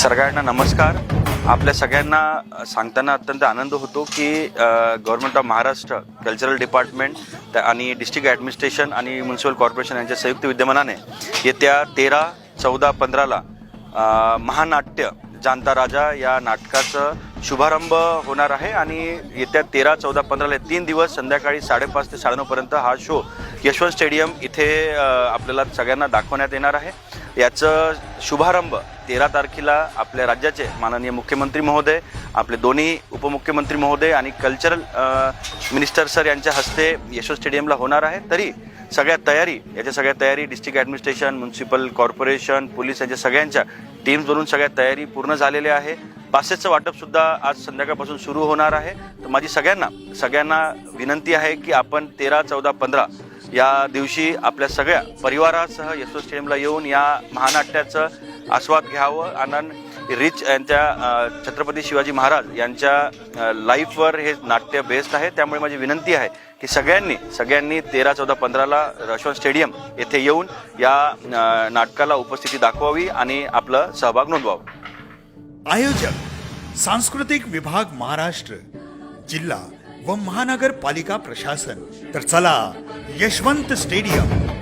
सगळ्यांना नमस्कार. आपल्या सगळ्यांना सांगताना अत्यंत आनंद होतो की government of Maharashtra cultural department आणि डिस्ट्रिक्ट ॲडमिनिस्ट्रेशन आणि म्युन्सिपल कॉर्पोरेशन यांच्या संयुक्त विद्यमानाने येत्या तेरा चौदा पंधराला महानाट्य जाणता राजा या नाटकाचं शुभारंभ होणार आहे आणि येत्या तेरा चौदा पंधराला तीन दिवस संध्याकाळी साडेपाच ते साडेनऊपर्यंत हा शो यशवंत स्टेडियम इथे आपल्याला सगळ्यांना दाखवण्यात येणार आहे. याचं शुभारंभ तेरा तारखेला आपल्या राज्याचे माननीय मुख्यमंत्री महोदय आपले दोन्ही उपमुख्यमंत्री महोदय आणि कल्चरल मिनिस्टर सर यांच्या हस्ते यशो स्टेडियमला होणार आहे. तरी सगळ्या तयारी याच्या सगळ्या तयारी district administration municipal corporation police यांच्या सगळ्यांच्या टीम्सवरून सगळ्या तयारी पूर्ण झालेल्या आहे. पासेसचं वाटपसुद्धा आज संध्याकाळपासून सुरू होणार आहे. तर माझी सगळ्यांना सगळ्यांना विनंती आहे की आपण तेरा चौदा पंधरा या दिवशी आपल्या सगळ्या परिवारासह यशो स्टेडियमला येऊन या महानाट्याचं आस्वाद घ्यावं. आनंद रिच यांच्या छत्रपती शिवाजी महाराज यांच्या लाईफवर हे नाट्य बेस्ड आहे. त्यामुळे माझी विनंती आहे की सगळ्यांनी सगळ्यांनी तेरा चौदा पंधराला यशवंत स्टेडियम येथे येऊन या नाटकाला उपस्थिती दाखवावी आणि आपलं सहभाग नोंदवावं. आयोजक सांस्कृतिक विभाग महाराष्ट्र जिल्हा व महानगरपालिका प्रशासन. तर चला यशवंत स्टेडियम.